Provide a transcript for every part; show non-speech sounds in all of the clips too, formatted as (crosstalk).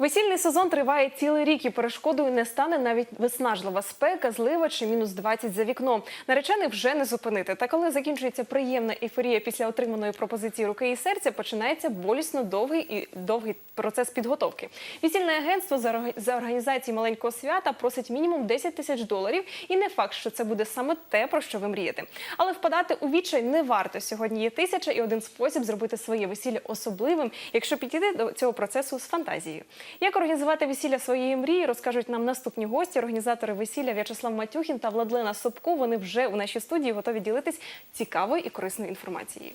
Весільний сезон триває цілий рік і перешкодою не стане навіть виснажлива спека, злива чи мінус 20 за вікном. Наречений вже не зупинити. Та коли закінчується приємна ейфорія після отриманої пропозиції руки і серця, починається болісно довгий і довгий процес підготовки. Весільне агентство за орга- за організації маленького свята просить мінімум 10 тисяч доларів, і не факт, що це буде саме те, про що ви мрієте. Але впадати у відчай не варто. Сьогодні є тисяча і один спосіб зробити своє весілля особливим, якщо підійти до цього процесу з фантазією. Як організувати весілля своєї мрії, розкажуть нам наступні гості, організатори весілля В'ячеслав Матюхін та Владлена Собко. Вони вже у нашій студії готові ділитись цікавою і корисною інформацією.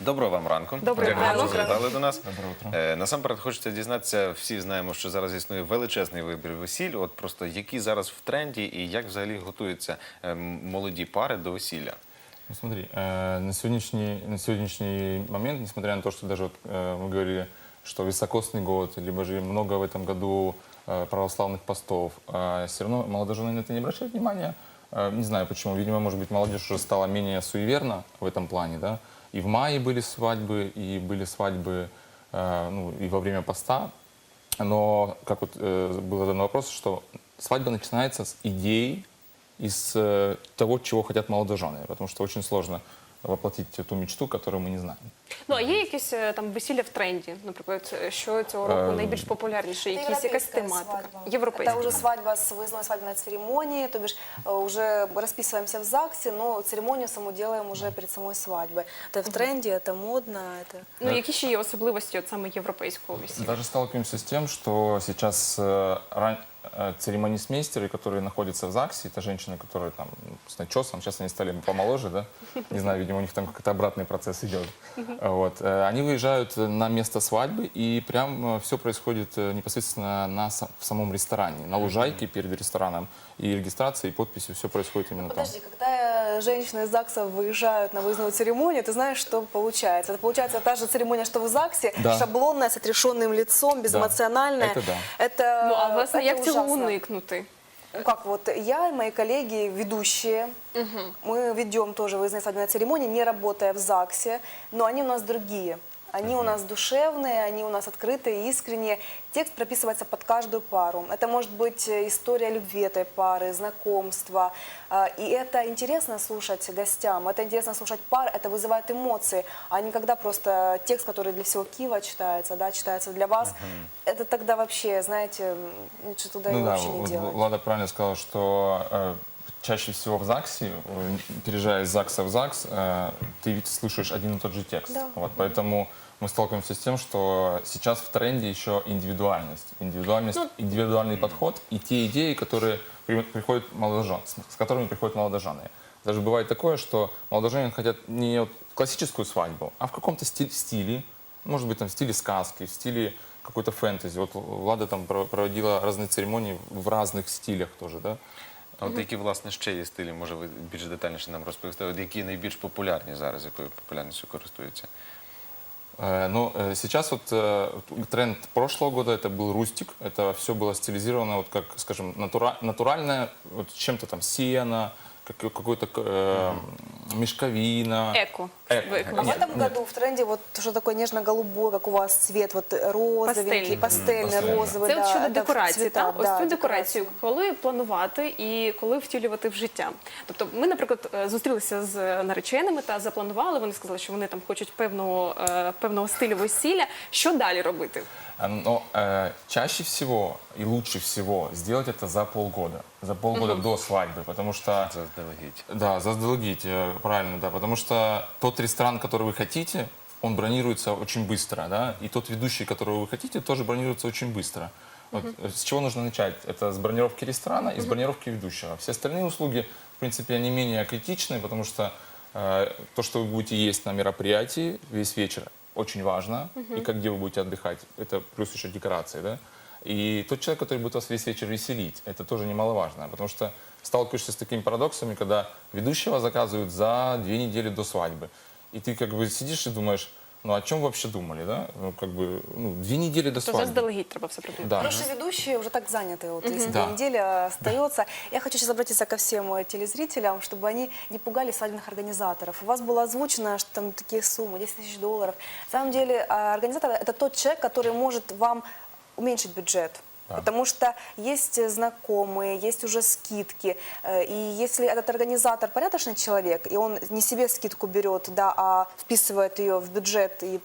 Доброго вам ранку. Доброго Дякую, що ранку. завітали до нас. Доброе утро. Е, Насамперед хочеться дізнатися, всі знаємо, що зараз існує величезний вибір весіль. От просто які зараз в тренді і як взагалі готуються е, м- молоді пари до весілля. Ну, смотри, э, на, сегодняшний, на сегодняшний момент, несмотря на то, что даже вот, э, мы говорили, что високосный год, либо же много в этом году э, православных постов, все равно молодожены на это не обращают внимания. Э, не знаю почему. Видимо, может быть, молодежь уже стала менее суеверна в этом плане, да. И в мае были свадьбы, и были свадьбы э, ну, и во время поста. Но, как вот был задан вопрос, что свадьба начинается с идей, из того, чего хотят молодожены, потому что очень сложно воплотить ту мечту, которую мы не знаем. Ну а є якісь е, там весілля в тренді? Наприклад, е, що цього року Ем, найбільш популярніше? Это Якісь якась европейская тематика? свадьба. Європейська. Это уже свадьба с выездной свадебной церемонией, то бишь э, уже расписываемся в ЗАГСе, но церемонию саму делаем уже перед самой свадьбой. Это в тренде, это модно, это... Ну які ще є особливості от саме європейського весілля? Даже сталкиваемся с тем, что сейчас э, э, церемониймейстеры, которые находятся в ЗАГСе, это женщины, которые там ну, с начесом, сейчас они стали помоложе, да, не знаю, видимо, у них там какой-то обратный процесс идет. Вот. Э, Они выезжают на место свадьбы, и прям все происходит э, непосредственно на, в самом ресторане, на лужайке перед рестораном. И регистрация, и подписи, все происходит именно там. Подожди, когда женщины из ЗАГСа выезжают на выездную церемонию, ты знаешь, что получается? Это получается та же церемония, что в ЗАГСе, Да. шаблонная, с отрешенным лицом, безэмоциональная. Это да. Это, Ну а власне, это цього ужасно. уникнути? Ну, Как вот я и мои коллеги, ведущие, мы ведем тоже выездные свадебные церемонии, не работая в ЗАГСе, но они у нас другие. Они у нас душевные, они у нас открытые, искренние. Текст прописывается под каждую пару. Это может быть э, история любви этой пары, знакомства. А, И это интересно слушать гостям, это интересно слушать пар, это вызывает эмоции, а не когда просто текст, который для всего Киева читается, да, читается для вас. Это тогда вообще, знаете, лучше туда и Ну да, вообще не вот делать. Влада правильно сказала, что э, чаще всего в ЗАГСе, э, переезжая из ЗАГСа в ЗАГС, э, ты ведь слышишь один и тот же текст. Да. Вот, поэтому мы сталкиваемся с тем, что сейчас в тренде еще индивидуальность. Индивидуальность, Ну, индивидуальный подход и те идеи, которые при- приходят молодожен, с, с которыми приходят молодожены. Даже бывает такое, что молодожены хотят не вот классическую свадьбу, а в каком-то стиль- стиле, может быть, там, в стиле сказки, в стиле какой-то фэнтези. Вот Влада там про- проводила разные церемонии в разных стилях тоже, да? А от які власне ще є стилі, може ви більш детальніше нам розповісти? От які найбільш популярні зараз, якою популярністю користуються? Э, Но э, сейчас вот э, вот тренд прошлого года это был рустик, это все было стилизировано вот как, скажем, натура- натуральное, вот чем-то там сено, как- какой-то э, мешковина. Еко. Эко. Ви- А в Нет, этом нет. году в тренде вот что такое нежно-голубой, как у вас цвет, вот розовенький, Пастельный. пастельный, Пастельный. розовый. Це да, от щодо это в декорації, цветах, так? Ось да, цю декорацію, коли планувати і коли втілювати в життя. Тобто, ми, наприклад, е, зустрілися з нареченими та запланували. Вони сказали, що вони там хочуть певного, е, певного стилю весілля. Що далі робити? А, Но э, чаще всего и лучше всего сделать это за полгода. За полгода до свадьбы, потому что... Заздалегідь. Да, заздалегить, э, правильно, да, потому что тот ресторан, который вы хотите, он бронируется очень быстро, да, и тот ведущий, которого вы хотите, тоже бронируется очень быстро. Вот, э, С чего нужно начать? Это с бронировки ресторана и с бронировки ведущего. Все остальные услуги, в принципе, они менее критичны, потому что э, то, что вы будете есть на мероприятии весь вечер, очень важно, и как где вы будете отдыхать, это плюс еще декорации, да. И тот человек, который будет вас весь вечер веселить, это тоже немаловажно, потому что сталкиваешься с такими парадоксами, когда ведущего заказывают за две недели до свадьбы. И ты как бы сидишь и думаешь, ну о чем вы вообще думали, да? Ну как бы, ну, две недели до То свадьбы. заздалегідь треба все придумати. Да. Хорошие ведущие уже так заняты, вот если Да. две недели остается. Я хочу сейчас обратиться ко всем э, телезрителям, чтобы они не пугали свадебных организаторов. У вас было озвучено, что там такие суммы, 10 тысяч долларов. На самом деле э, организатор – это тот человек, который может вам уменьшить бюджет. Потому что есть э, знакомые, есть уже скидки. Э, И если этот организатор порядочный человек, и он не себе скидку берет, да, а вписывает ее в бюджет и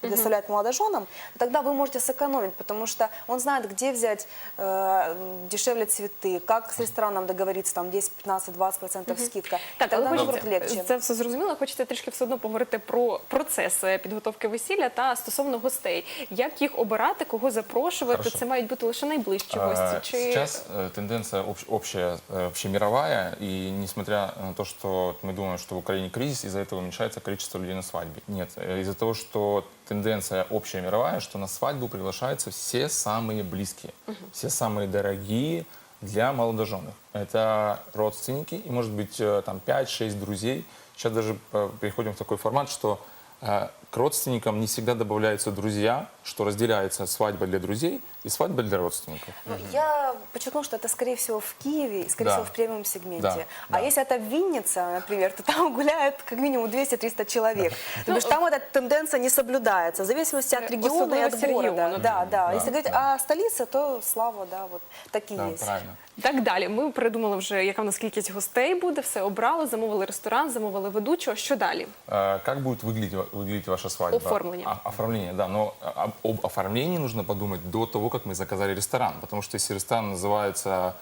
предоставляет молодоженам, то тогда вы можете сэкономить, потому что он знает, где взять э, дешевле цветы, как с рестораном договориться, там 10, 15, 20 процентов скидка. Так, але тогда хочеться, будет легче. це все зрозуміло. Хочеться трішки все одно поговорити про процес е, підготовки весілля та стосовно гостей. Як їх обирати, кого запрошувати? Хорошо. Це мають бути лише найближчі гості. А, Чи Сейчас э, тенденция общ- общая, э, общемировая, и несмотря на то, что мы думаем, что в Украине кризис, из-за этого уменьшается количество людей на свадьбе. Нет, э, из-за того, что тенденция общая мировая, что на свадьбу приглашаются все самые близкие, все самые дорогие для молодоженных. Это родственники и, может быть, э, там 5-6 друзей. Сейчас даже э, переходим в такой формат, что э, к родственникам не всегда добавляются друзья, что разделяется свадьба для друзей и свадьба для родственников. Ну, Я подчеркну, что это, скорее всего, в Киеве и, скорее Да. всего, в премиум сегменте. Да, А да. если это Винница, например, то там (laughs) гуляет как минимум 200-300 человек. Потому что там эта тенденция не соблюдается, в зависимости от Э, региона и от особливости города. региона. Да, да. Да, Если говорить да. о столице, то слава, да, вот такие Да, есть. правильно. так далі? Ми придумали вже, яка в нас кількість гостей буде, все обрали, замовили ресторан, замовили ведучого. Що далі? Э, Как будет выглядеть, выглядеть ваша свадьба? Оформление. А- оформление, да. Но а, об, об оформлении нужно подумать до того, как мы заказали ресторан. Потому что если ресторан называется,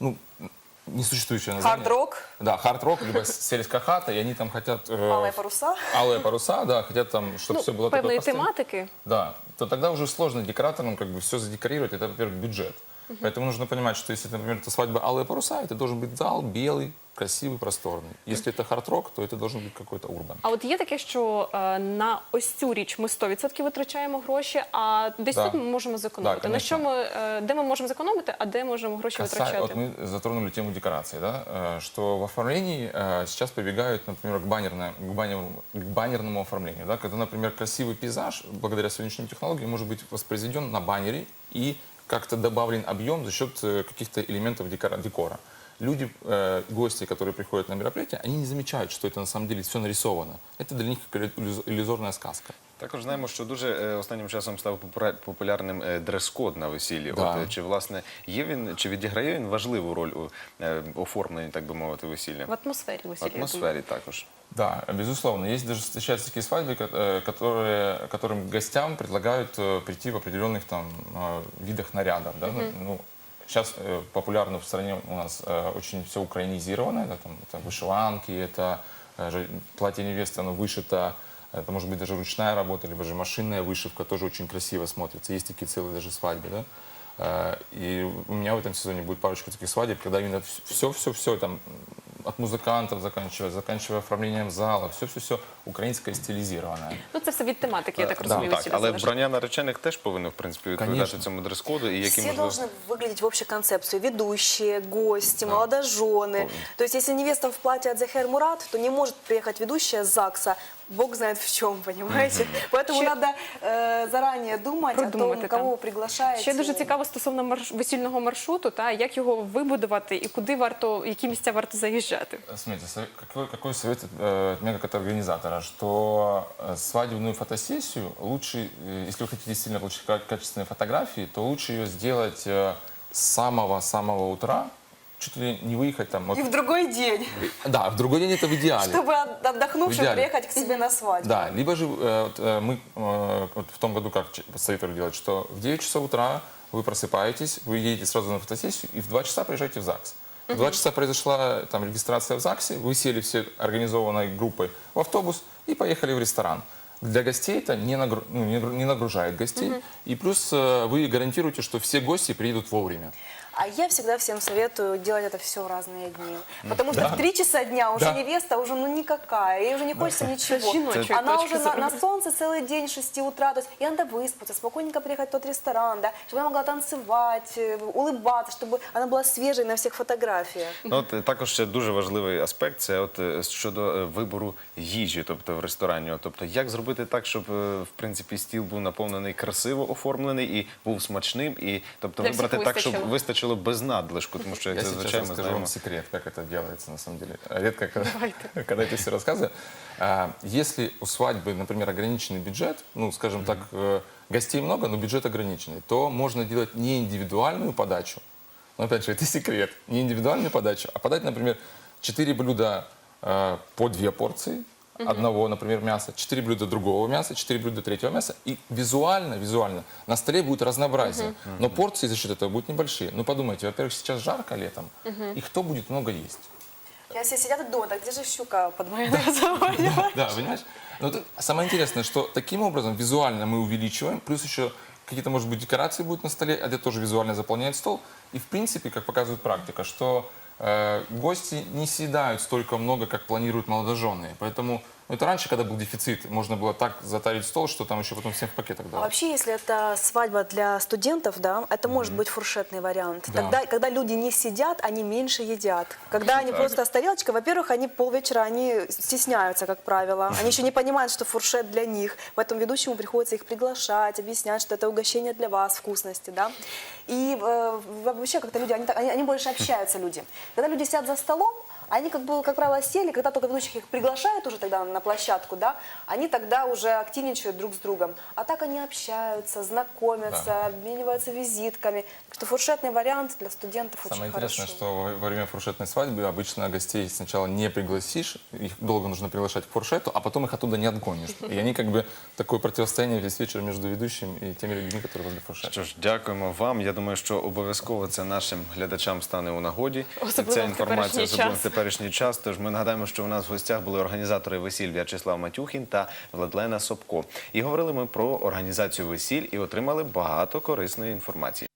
ну, несуществующее название. Хард-рок, Да, хард-рок, либо с- сельская хата, и они там хотят... э, малые паруса. Алые паруса, да, хотят там, чтобы Ну, все было такое певної простым. тематики. Да, то тогда уже сложно декораторам как бы все задекорировать, это, во-первых, бюджет. Поэтому нужно понимать, что если, например, это свадьба алые паруса, это должен быть зал белый, красивый, просторный. Если это хард-рок, то это должен быть какой-то урбан. А от є таке, що е, на ось цю річ ми 100% витрачаємо гроші, а десь Да. тут ми можемо зекономити. Да, на що конечно. ми е, де ми можемо зекономити, а де можемо гроші Каса- витрачати? Вот мы затронули тему декорации, да, э, что в оформлении э, сейчас прибегают, например, к, баннерно- к, баннерному, к баннерному оформлению. Да, когда, например, красивый пейзаж, благодаря сегодняшним технологиям, может быть воспроизведен на баннере и как-то добавлен объем за счет э, каких-то элементов декора. декора. Люди, э, гости, которые приходят на мероприятие, они не замечают, что это на самом деле все нарисовано. Это для них как иллюз- иллюзорная сказка. Також знаємо, що дуже е, останнім часом став попура- популярним е, дрес-код на весіллі. Да. От е, чи власне є він, чи відіграє він важливу роль у е, оформленні, так би мовити, весілля? В атмосфері В весілля. я думаю. атмосфері також. Да, безусловно. Есть даже встречаются такие свадьбы, ко- э, которые, которым гостям предлагают э, прийти в определенных там э, видах нарядов. Да? Ну, сейчас э, популярно в стране у нас э, очень все украинизировано. Это, там, это вышиванки, это э, же платье невесты, оно вышито, это может быть даже ручная работа, либо же машинная вышивка, тоже очень красиво смотрится. Есть такие целые даже свадьбы, да? Э, И у меня в этом сезоне будет парочка таких свадеб, когда именно все-все-все, там, от музыкантов заканчивая, заканчивая оформлением зала, все-все-все украинское стилизированное. Ну це все від тематики, я так Да, розумію. Так, весілля але залежить. вбрання наречених теж повинно в принципі відповідати Конечно. цьому дрес-коду. І які Все можливо должны выглядеть в общей концепции. Ведущие, гости, молодожены. То есть, если невеста в платье от Захер Мурат, то не может приехать ведущая с ЗАГСа. Бог знает в чем, понимаете? Поэтому Ще- надо э, заранее думать о Продумати том, там. кого вы приглашаете. Ще дуже цікаво стосовно марш... весільного маршруту, та як його вибудувати і куди варто, які місця варто заїжджати. Смотрите, со- какой, какой совет э, от меня как от организатора, что э, свадебную фотосессию лучше, э, если вы хотите действительно получить ка- качественные фотографии, то лучше ее сделать э, с самого-самого утра, чуть ли не выехать там... вот- И в другой день, да, в другой день это в идеале. чтобы от- отдохнувшим приехать к себе на свадьбу. Да, либо же э, э, мы э, вот в том году как советовали делать, что в 9 часов утра вы просыпаетесь, вы едете сразу на фотосессию и в 2 часа приезжаете в ЗАГС. В 2 часа произошла там регистрация в ЗАГСе, вы сели все организованной группой в автобус и поехали в ресторан. Для гостей это не, нагру- ну, не нагру- не нагружает гостей. И плюс э, вы гарантируете, что все гости приедут вовремя. А я всегда всем советую делать это все в разные дни. Потому что в 3 часа дня уже Да. невеста уже ну никакая, ей уже не хочется ничего. С жіночої Она точки уже на, зору. на солнце целый день с 6 утра, то есть ей надо выспаться, спокойненько приехать в тот ресторан, да, чтобы она могла танцевать, э, улыбаться, чтобы она была свежей на всех фотографиях. Ну, от е, також ще дуже важливий аспект це от е, щодо е, вибору їжі, тобто в ресторані. От, Тобто, як зробити так, щоб е, в принципі стіл був наповнений красиво оформлений і був смачним, і тобто Для всіх вибрати так, щоб вистачило. вистачило без надлишку, тому що як Я сейчас зазвичай ми расскажу знаємо. вам секрет, как это делается на самом деле. Редко, когда, (laughs) когда это все рассказываю. А, Если у свадьбы, например, ограниченный бюджет, ну, скажем так, э, гостей много, но бюджет ограниченный, то можно делать не индивидуальную подачу, но опять же, (laughs) это секрет, не индивидуальную подачу, а подать, например, 4 блюда э, по 2 порции, одного, например, мяса, 4 блюда другого мяса, 4 блюда третьего мяса, и визуально, визуально на столе будет разнообразие, но порции за счет этого будут небольшие. Ну подумайте, во-первых, сейчас жарко летом, и кто будет много есть? Я все сидят и думают, а где же щука под майонезом? (laughs) Да, понимаешь? Но тут самое интересное, что таким образом визуально мы увеличиваем, плюс еще какие-то, может быть, декорации будут на столе, а это тоже визуально заполняет стол. И, в принципе, как показывает практика, что гости не съедают столько много, как планируют молодоженые. Поэтому ну, это раньше, когда был дефицит, можно было так затарить стол, что там еще потом всем в пакетах А давали. вообще, если это свадьба для студентов, да, это может быть фуршетный вариант. Да. Тогда, когда люди не сидят, они меньше едят. Когда они Так. просто с тарелочкой, во-первых, они полвечера, они стесняются, как правило. (laughs) Они еще не понимают, что фуршет для них. Поэтому ведущему приходится их приглашать, объяснять, что это угощение для вас, вкусности, да. И э, вообще как-то люди, они, они- они больше общаются, люди. Когда люди сидят за столом, они, как бы, как правило, сели, когда только ведущих их приглашают уже тогда на площадку, да, они тогда уже активничают друг с другом. А так они общаются, знакомятся, Да. обмениваются визитками. Так что фуршетный вариант для студентов Самое очень интересное, хорошо. что во во время фуршетной свадьбы обычно гостей сначала не пригласишь, их долго нужно приглашать к фуршету, а потом их оттуда не отгонишь. И они как бы такое противостояние весь вечер между ведущим и теми людьми, которые возле фуршета. Що ж, дякуємо вам. Я думаю, що обов'язково це нашим глядачам стане у нагоді. Особливо Ця в інформація теперішній особливо в час. теперішній час. Тож ми нагадаємо, що у нас в гостях були організатори весіль В'ячеслав Матюхін та Владлена Собко. І говорили ми про організацію весіль і отримали багато корисної інформації.